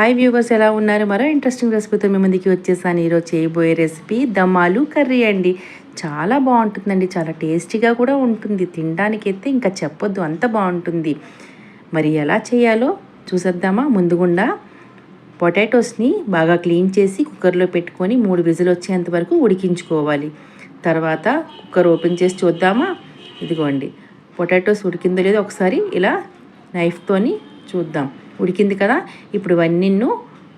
Hi viewers ఎలా ఉన్నారు? మరో ఇంట్రెస్టింగ్ రెసిపీతో మీ ముందుకి వచ్చేసాను. ఈరోజు చేయబోయే రెసిపీ దమ్ ఆలు కర్రీ అండి. చాలా బాగుంటుందండి. చాలా టేస్టీగా కూడా ఉంటుంది. తినడానికి అయితే ఇంకా చెప్పొద్దు. అంత బాగుంటుంది. మరి ఎలా చేయాలో చూసేద్దామా? ముందుగుండా పొటాటోస్ని బాగా క్లీన్ చేసి కుక్కర్లో పెట్టుకొని మూడు విజిల్ వచ్చేంత వరకు ఉడికించుకోవాలి. తర్వాత కుక్కర్ ఓపెన్ చేసి చూద్దామా? ఇదిగోండి. పొటాటోస్ ఉడికిందో లేదో ఒకసారి ఇలా నైఫ్తోని చూద్దాం. ఉడికింది కదా ఇప్పుడు ఇవన్నీ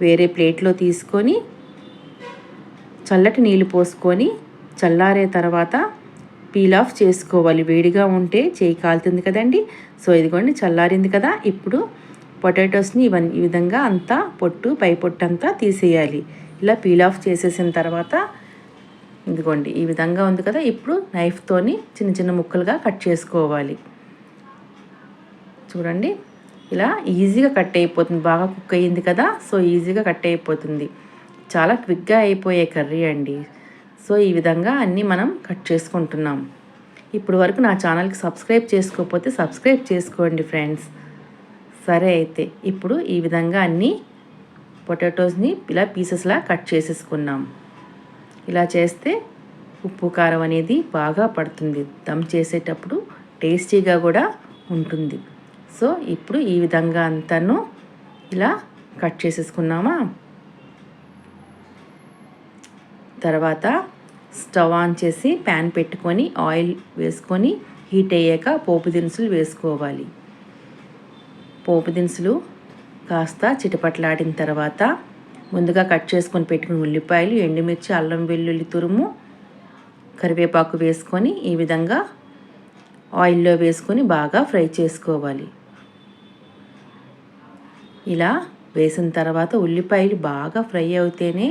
వేరే ప్లేట్లో తీసుకొని చల్లటి నీళ్ళు పోసుకొని చల్లారే తర్వాత పీల్ ఆఫ్ చేసుకోవాలి. వేడిగా ఉంటే చేయి కాలుతుంది కదండి. సో ఇదిగోండి చల్లారింది కదా ఇప్పుడు పొటాటోస్ని ఇవన్నీ ఈ విధంగా అంతా పొట్టు పై పొట్టు అంతా తీసేయాలి. ఇలా పీల్ ఆఫ్ చేసేసిన తర్వాత ఇదిగోండి ఈ విధంగా ఉంది కదా ఇప్పుడు నైఫ్తోని చిన్న చిన్న ముక్కలుగా కట్ చేసుకోవాలి. చూడండి. ఇలా ఈజీగా కట్ అయిపోతుంది. బాగా కుక్ అయ్యింది కదా సో ఈజీగా కట్ అయిపోతుంది. చాలా క్విక్గా అయిపోయే కర్రీ అండి. సో ఈ విధంగా అన్నీ మనం కట్ చేసుకుంటున్నాం. ఇప్పుడు వరకు నా ఛానల్కి సబ్స్క్రైబ్ చేసుకోకపోతే సబ్స్క్రైబ్ చేసుకోండి ఫ్రెండ్స్. సరే అయితే ఇప్పుడు ఈ విధంగా అన్నీ పొటాటోస్ని ఇలా పీసెస్లా కట్ చేసేసుకున్నాం. ఇలా చేస్తే ఉప్పు కారం అనేది బాగా పడుతుంది. దమ్ చేసేటప్పుడు టేస్టీగా కూడా ఉంటుంది. సో ఇప్పుడు ఈ విధంగా అంతాను ఇలా కట్ చేసేసుకున్నామా? తర్వాత స్టవ్ ఆన్ చేసి ప్యాన్ పెట్టుకొని ఆయిల్ వేసుకొని హీట్ అయ్యాక పోపు దినుసులు వేసుకోవాలి. పోపు దినుసులు కాస్త చిటపట్లాడిన తర్వాత ముందుగా కట్ చేసుకొని పెట్టుకుని ఉల్లిపాయలు ఎండుమిర్చి అల్లం వెల్లుల్లి తురుము కరివేపాకు వేసుకొని ఈ విధంగా ఆయిల్లో వేసుకొని బాగా ఫ్రై చేసుకోవాలి. ఇలా వేసిన తర్వాత ఉల్లిపాయలు బాగా ఫ్రై అవుతేనే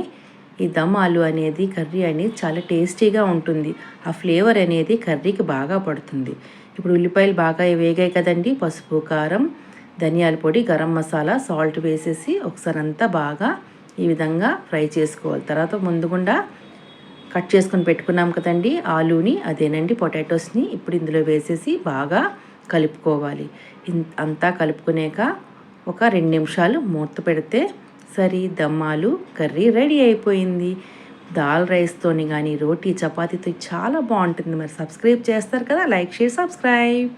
ఈ దమ్ ఆలు అనేది కర్రీ అనేది చాలా టేస్టీగా ఉంటుంది. ఆ ఫ్లేవర్ అనేది కర్రీకి బాగా పడుతుంది. ఇప్పుడు ఉల్లిపాయలు బాగా వేగాయి కదండి. పసుపు కారం ధనియాల పొడి గరం మసాలా సాల్ట్ వేసేసి ఒకసారి అంతా బాగా ఈ విధంగా ఫ్రై చేసుకోవాలి. తర్వాత ముందుగుండా కట్ చేసుకొని పెట్టుకున్నాం కదండి ఆలూని అదేనండి పొటాటోస్ని. ఇప్పుడు ఇందులో వేసేసి బాగా కలుపుకోవాలి. అంతా కలుపుకునేక ఒక రెండు నిమిషాలు మూత పెడితే సరి దమ్మాలు కర్రీ రెడీ అయిపోయింది. దాల్ రైస్తోని కానీ రోటీ చపాతీతో చాలా బాగుంటుంది. మరి సబ్స్క్రైబ్ చేస్తారు కదా లైక్ షేర్ సబ్స్క్రైబ్.